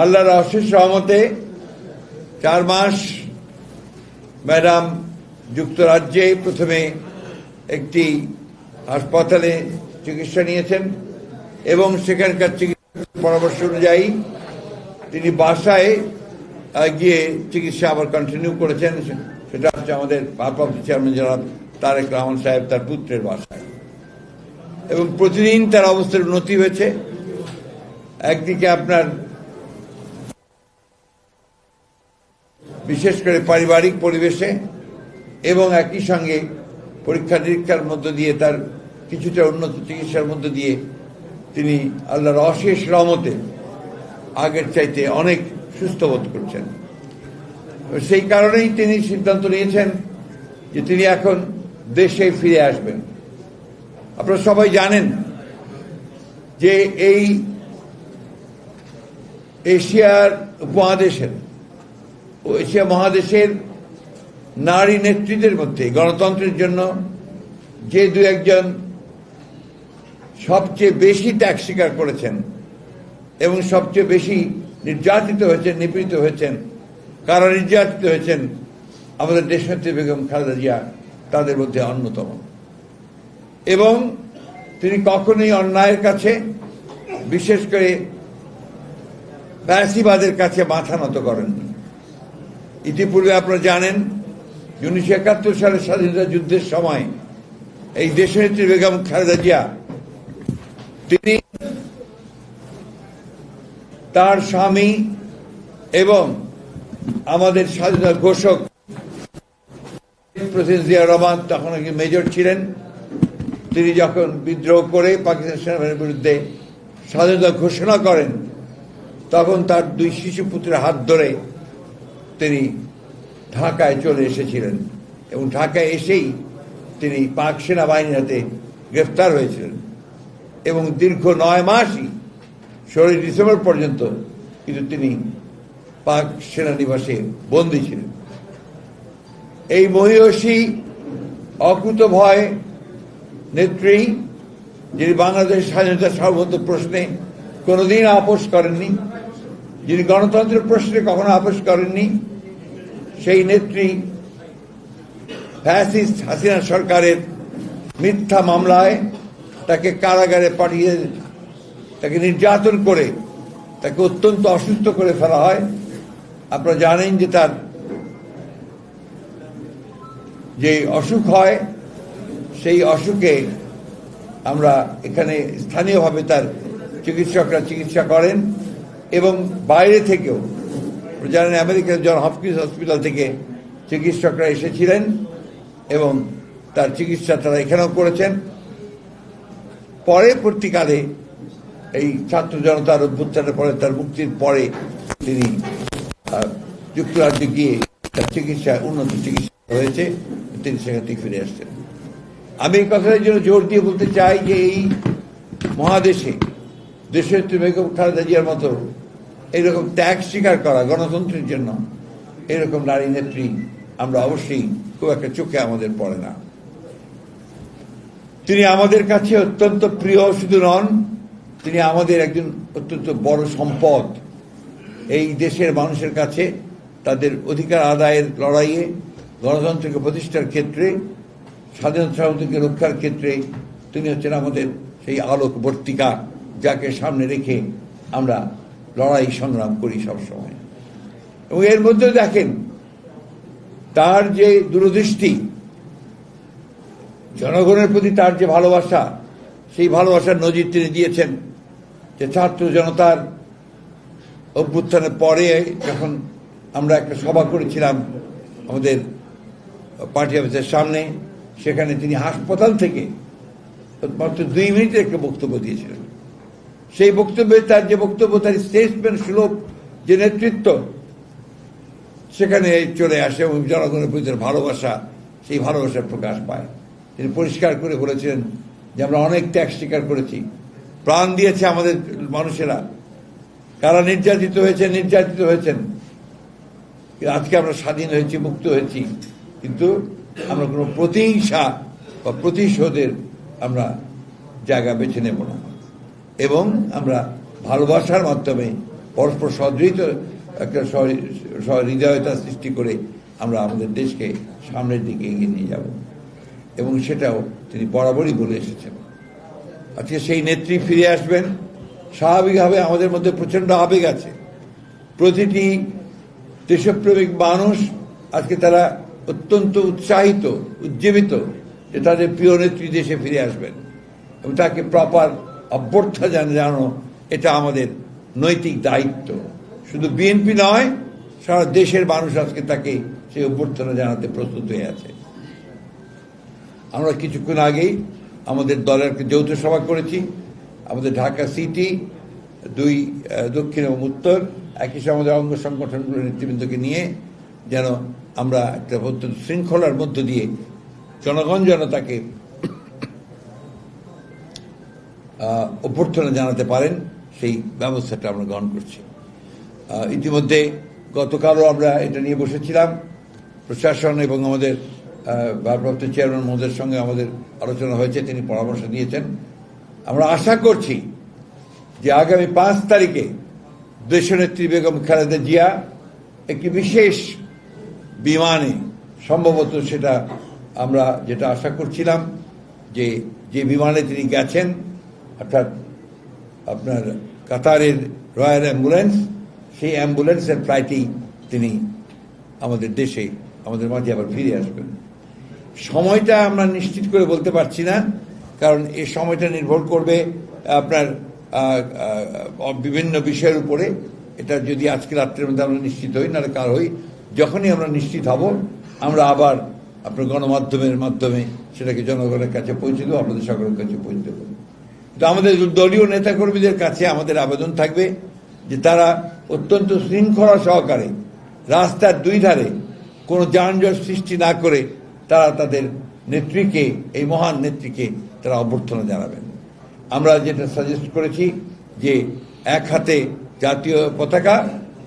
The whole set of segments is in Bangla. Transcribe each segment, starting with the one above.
আল্লাহর অশেষ রহমতে চার মাস ম্যাডাম যুক্তরাজ্যে প্রথমে একটি হাসপাতালে চিকিৎসা নিয়েছেন এবং সেখানকার চিকিৎসা পরামর্শ অনুযায়ী তিনি বাসায় গিয়ে চিকিৎসা আবার কন্টিনিউ করেছেন। সেটা হচ্ছে আমাদের ভারপ্রাপ্ত চেয়ারম্যান জনাব তারেক রহমান সাহেব, তার পুত্রের বাসায়। এবং প্রতিদিন তার অবস্থার উন্নতি হয়েছে। একদিকে আপনার বিশেষ করে পারিবারিক পরিবেশে এবং একই সঙ্গে পরীক্ষা নিরীক্ষার মধ্য দিয়ে তার কিছুটা উন্নত চিকিৎসার মধ্য দিয়ে তিনি আল্লাহর অশেষ রহমতে আগের চাইতে অনেক সুস্থ বোধ করছেন। সেই কারণেই তিনি সিদ্ধান্ত নিয়েছেন যে তিনি এখন দেশে ফিরে আসবেন। আপনারা সবাই জানেন যে এই এশিয়ার উপমহাদেশের এশিয়া মহাদেশের নারী নেতৃত্বের মধ্যে গণতন্ত্রের জন্য যে দু একজন সবচেয়ে বেশি ত্যাগ স্বীকার করেছেন এবং সবচেয়ে বেশি নির্যাতিত হয়েছেন, নিপীড়িত হয়েছেন, কারা নির্যাতিত হয়েছেন, আমাদের দেশনেত্রী বেগম খালেদা জিয়া তাদের মধ্যে অন্যতম। এবং তিনি কখনোই অন্যায়ের কাছে, বিশেষ করে ব্যাসিবাদের কাছে মাথা নত করেননি। ইতিপূর্বে আপনারা জানেন, উনিশশো একাত্তর সালের স্বাধীনতা যুদ্ধের সময় এই দেশনেত্রী বেগম খালেদা জিয়া, তিনি তার স্বামী এবং আমাদের স্বাধীনতা ঘোষক জিয়া রহমান তখন একজন মেজর ছিলেন। তিনি যখন বিদ্রোহ করে পাকিস্তান সেনাবাহিনীর বিরুদ্ধে স্বাধীনতা ঘোষণা করেন, তখন তার দুই শিশু পুত্রের হাত ধরে তিনি ঢাকায় চলে এসেছিলেন এবং ঢাকায় এসেই তিনি পাক সেনাবাহিনীর হাতে গ্রেফতার হয়েছিলেন এবং দীর্ঘ নয় মাসই ষোলোই ডিসেম্বর পর্যন্ত কিন্তু তিনি পাক সেনানিবাসে বন্দী ছিলেন। এই মহিষী অকুত ভয় নেত্রী, যিনি বাংলাদেশ স্বাধীনতা সার্বভৌমত্ব প্রশ্নে কোনোদিন আপোষ করেননি যিনি গণতন্ত্রের প্রশ্নে কখনো আপোষ করেননি, সেই নেত্রী ফ্যাসিস্ট হাসিনা সরকারের মিথ্যা মামলায় তাকে কারাগারে পাঠিয়ে তাকে নির্যাতন করে তাকে অত্যন্ত অসুস্থ করে ফেলা হয়। আপনারা জানেন যে তার যে অসুখ হয়, সেই অসুখে আমরা এখানে স্থানীয়ভাবে তার চিকিৎসকরা চিকিৎসা করেন। এবং বাইরে থেকেও জানেন আমেরিকার জন হপকিন্স হসপিটাল থেকে চিকিৎসকরা এসেছিলেন এবং তার চিকিৎসা তারা এখানেও করেছেন। পরে পরবর্তীকালে এই ছাত্র জনতার অভ্যুত্থানের পরে, তার মুক্তির পরে তিনি যুক্তরাজ্যে গিয়ে তার চিকিৎসা উন্নত চিকিৎসা হয়েছে, তিনি সেখান থেকে ফিরে আসছেন। আমি এই কথাটার জন্য জোর দিয়ে বলতে চাই যে এই মহাদেশে দেশের বেগম খালেদা জিয়ার মতো এইরকম ত্যাগ স্বীকার করা গণতন্ত্রের জন্য, এরকম নারী নেত্রী আমরা অবশ্যই খুব একটা চোখে আমাদের পড়ে না। তিনি আমাদের কাছে অত্যন্ত প্রিয় শুধু নন, তিনি আমাদের একজন অত্যন্ত বড় সম্পদ। এই দেশের মানুষের কাছে তাদের অধিকার আদায়ের লড়াইয়ে, গণতন্ত্রকে প্রতিষ্ঠার ক্ষেত্রে, স্বাধীনতা রক্ষার ক্ষেত্রে তিনি হচ্ছেন আমাদের সেই আলোকবর্তিকা। যাকে সামনে রেখে আমরা লড়াই সংগ্রাম করি সবসময়। এবং এর মধ্যে দেখেন, তার যে দূরদৃষ্টি, জনগণের প্রতি তার যে ভালোবাসা, সেই ভালোবাসার নজির তিনি দিয়েছেন যে ছাত্র জনতার অভ্যুত্থানের পরে যখন আমরা একটা সভা করেছিলাম আমাদের পার্টি অফিসের সামনে, সেখানে তিনি হাসপাতাল থেকে মাত্র দুই মিনিটের একটা বক্তব্য দিয়েছিলেন। সেই বক্তব্যে তার যে বক্তব্য, তার স্টেটসম্যান সুলভ যে নেতৃত্ব, সেখানে চলে আসে এবং জনগণের প্রতি ভালোবাসা, সেই ভালোবাসার প্রকাশ পায়। তিনি পরিষ্কার করে বলেছিলেন যে আমরা অনেক ত্যাগ স্বীকার করেছি। প্রাণ দিয়েছে আমাদের মানুষেরা। কারা নির্যাতিত হয়েছে নির্যাতিত হয়েছেন। আজকে আমরা স্বাধীন হয়েছি, মুক্ত হয়েছি। কিন্তু আমরা কোনো প্রতিহিংসা বা প্রতিশোধের আমরা জায়গা বেছে নেব না। এবং আমরা ভালোবাসার মাধ্যমে পরস্পর সদৃত একটা সহ- সহৃদয়তা সৃষ্টি করে আমরা আমাদের দেশকে সামনের দিকে এগিয়ে নিয়ে যাব। এবং সেটাও তিনি বরাবরই বলে এসেছেন। আজকে সেই নেত্রী ফিরে আসবেন। স্বাভাবিকভাবে আমাদের মধ্যে প্রচণ্ড আবেগ আছে। প্রতিটি দেশপ্রেমিক মানুষ আজকে তারা অত্যন্ত উৎসাহিত, উজ্জীবিত যে তাদের প্রিয় নেত্রী দেশে ফিরে আসবেন এবং তাকে প্রপার অভ্যর্থা জানানো এটা আমাদের নৈতিক দায়িত্ব। শুধু বিএনপি নয়, সারা দেশের মানুষ আজকে তাকে সেই অভ্যর্থনা জানাতে প্রস্তুত হয়ে আছে। আমরা কিছুক্ষণ আগেই আমাদের দলের যৌথ সভা করেছি। আমাদের ঢাকা সিটি, দুই দক্ষিণ এবং উত্তর, একই সঙ্গে আমাদের অঙ্গ সংগঠনগুলোর নেতৃবৃন্দকে নিয়ে যেন আমরা একটা অত্যন্ত শৃঙ্খলার মধ্য দিয়ে জনগণ যেন তাকে অভ্যর্থনা জানাতে পারেন, সেই ব্যবস্থাটা আমরা গ্রহণ করছি। ইতিমধ্যে গতকালও আমরা এটা নিয়ে বসেছিলাম। প্রশাসন এবং আমাদের ভারপ্রাপ্ত চেয়ারম্যান মহোদয়ের সঙ্গে আমাদের আলোচনা হয়েছে, তিনি পরামর্শ দিয়েছেন। আমরা আশা করছি যে আগামী পাঁচ তারিখে দেশনেত্রী বেগম খালেদা জিয়া একটি বিশেষ বিমানে সম্ভবত সেটা আমরা যেটা আশা করছিলাম যে যে বিমানে তিনি গেছেন অর্থাৎ আপনার কাতারের রয়্যাল অ্যাম্বুলেন্স, সেই অ্যাম্বুলেন্সের ফ্লাইটেই তিনি আমাদের দেশে, আমাদের মাঝে আবার ফিরে আসবেন। সময়টা আমরা নিশ্চিত করে বলতে পারছি না, কারণ এই সময়টা নির্ভর করবে আপনার বিভিন্ন বিষয়ের উপরে। এটা যদি আজকে রাত্রের মধ্যে আমরা নিশ্চিত হই, নাহলে কাল হই, যখনই আমরা নিশ্চিত হব, আমরা আবার আপনার গণমাধ্যমের মাধ্যমে সেটাকে জনগণের কাছে পৌঁছে দেবো, আপনাদের সকলের কাছে পৌঁছে দেবো। তো আমাদের দলীয় নেতাকর্মীদের কাছে আমাদের আবেদন থাকবে যে তারা অত্যন্ত শৃঙ্খলা সহকারে রাস্তার দুই ধারে কোনো যানজট সৃষ্টি না করে তারা তাদের নেত্রীকে, এই মহান নেত্রীকে তারা অভ্যর্থনা জানাবেন। আমরা যেটা সাজেস্ট করেছি যে এক হাতে জাতীয় পতাকা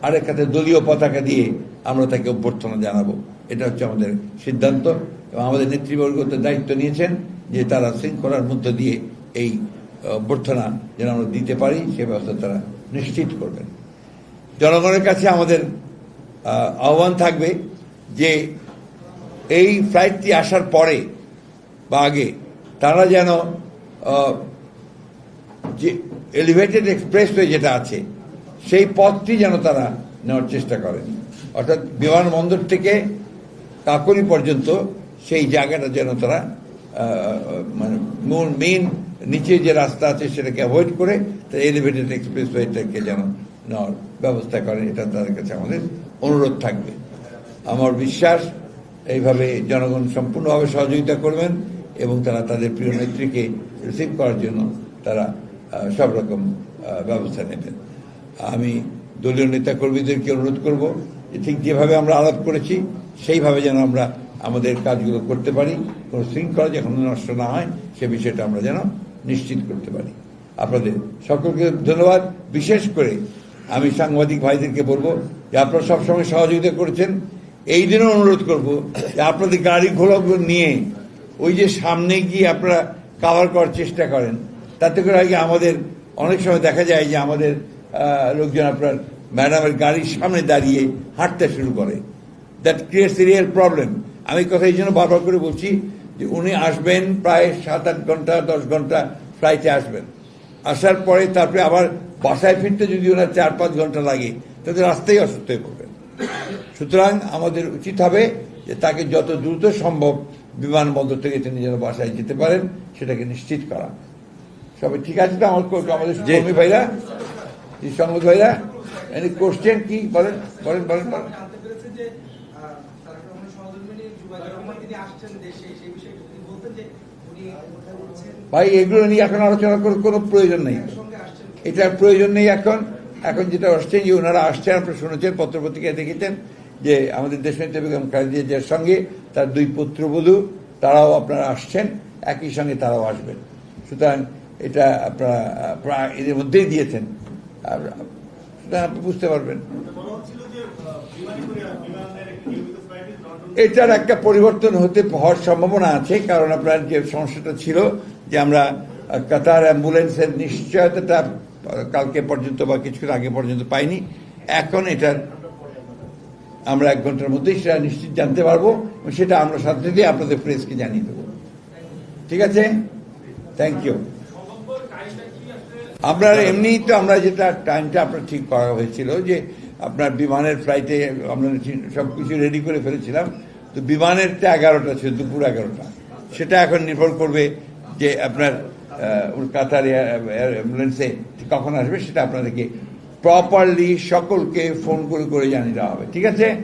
আর এক হাতে দলীয় পতাকা দিয়ে আমরা তাকে অভ্যর্থনা জানাব। এটা হচ্ছে আমাদের সিদ্ধান্ত এবং আমাদের নেতৃবর্গ দায়িত্ব নিয়েছেন যে তারা শৃঙ্খলার মধ্য দিয়ে এই অভ্যর্থনা যেন আমরা দিতে পারি, সে ব্যবস্থা তারা নিশ্চিত করবেন। জনগণের কাছে আমাদের আহ্বান থাকবে যে এই ফ্লাইটটি আসার পরে বা আগে তারা যেন যে এলিভেটেড এক্সপ্রেসওয়ে যেটা আছে, সেই পথটি যেন তারা নেওয়ার চেষ্টা করেন। অর্থাৎ বিমানবন্দর থেকে কাকরি পর্যন্ত সেই জায়গাটা যেন তারা মানে মেইন নিচে যে রাস্তা আছে সেটাকে অ্যাভয়েড করে তারা এলিভেটেড এক্সপ্রেসওয়েটাকে যেন নেওয়ার ব্যবস্থা করেন, এটা তাদের কাছে আমাদের অনুরোধ থাকবে। আমার বিশ্বাস এইভাবে জনগণ সম্পূর্ণভাবে সহযোগিতা করবেন এবং তারা তাদের প্রিয় নেত্রীকে রিসিভ করার জন্য তারা সব রকম ব্যবস্থা নেবেন। আমি দলীয় নেতাকর্মীদেরকে অনুরোধ করব যে ঠিক যেভাবে আমরা আলাপ করেছি, সেইভাবে যেন আমরা আমাদের কাজগুলো করতে পারি। কোনো শৃঙ্খলা যখন নষ্ট না হয়, সে বিষয়টা আমরা যেন নিশ্চিত করতে পারি। আপনাদের সকলকে ধন্যবাদ। বিশেষ করে আমি সাংবাদিক ভাইদেরকে বলব যে আপনারা সবসময় সহযোগিতা করেছেন। এই দিনও অনুরোধ করব যে আপনাদের গাড়ি ঘোড়াগুলো নিয়ে ওই যে সামনে গিয়ে আপনারা কাভার করার চেষ্টা করেন। তাতে করে আগে আমাদের অনেক সময় দেখা যায় যে আমাদের লোকজন আপনার ম্যাডামের গাড়ির সামনে দাঁড়িয়ে হাঁটতে শুরু করে। দ্যাট ক্রিয়েটস রিয়েল প্রবলেম আমি কথা এই জন্য বারবার করে বলছি যে উনি আসবেন প্রায় সাত আট ঘণ্টা, দশ ঘণ্টা ফ্লাইটে আসবেন। আসার পরে তারপরে আবার বাসায় ফিরতে যদি ওনার চার পাঁচ ঘণ্টা লাগে তাহলে রাস্তায় অসুস্থ হয়ে পড়বেন। সুতরাং আমাদের উচিত হবে যে তাকে যত দ্রুত সম্ভব বিমানবন্দর থেকে তিনি যেন বাসায় যেতে পারেন সেটাকে নিশ্চিত করা। সবাই ঠিক আছে তো? আমার আমাদের কর্মী ভাইরা? সংবাদ ভাইরা? এনি কোশ্চেন কি? বলেন বলেন বলেন। বলেন তিনি আসছেন দেশে সেই বিষয়ে বলতেন যে ভাই, এগুলো নিয়ে এখন আলোচনা করার কোনো প্রয়োজন নেই। এটার প্রয়োজন নেই এখন। এখন যেটা আসছেন, যে ওনারা আসছেন আপনারা শুনেছেন, পত্রপত্রিকায় দেখেছেন, যে আমাদের দেশনেত্রী বেগম খালেদা জিয়ার সঙ্গে তার দুই পুত্রবধূ তারাও আপনারা আসছেন, একই সঙ্গে তারাও আসবেন। সুতরাং এটা আপনারা এদের মধ্যেই দিয়েছেন। আর, সুতরাং আপনি বুঝতে পারবেন। এটার একটা পরিবর্তন হতে হওয়ার সম্ভাবনা আছে, কারণ আপনার যে সমস্যাটা ছিল যে আমরা কাতার অ্যাম্বুলেন্সের নিশ্চয়তাটা কালকে পর্যন্ত বা কিছুক্ষণ আগে পর্যন্ত পাইনি। এখন এটার আমরা এক ঘণ্টার মধ্যেই সেটা নিশ্চিত জানতে পারব সেটা আমরা সাথে দিয়ে আপনাদের প্রেসকে জানিয়ে দেবো। ঠিক আছে? থ্যাংক ইউ আমরা এমনি তো আমরা যেটা টাইমটা আপনার ঠিক করা হয়েছিল যে আপনার বিমানের ফ্লাইটে আমরা সব কিছু রেডি করে ফেলেছিলাম তো বিমানেরটা এগারোটা ছিল দুপুর এগারোটা। সেটা এখন নির্ভর করবে যে আপনার আহ, এয়ার কাতার অ্যাম্বুলেন্সে কখন আসবে সেটা আপনাদেরকে প্রপারলি সকলকে ফোন করে করে জানিয়ে দেওয়া হবে। ঠিক আছে?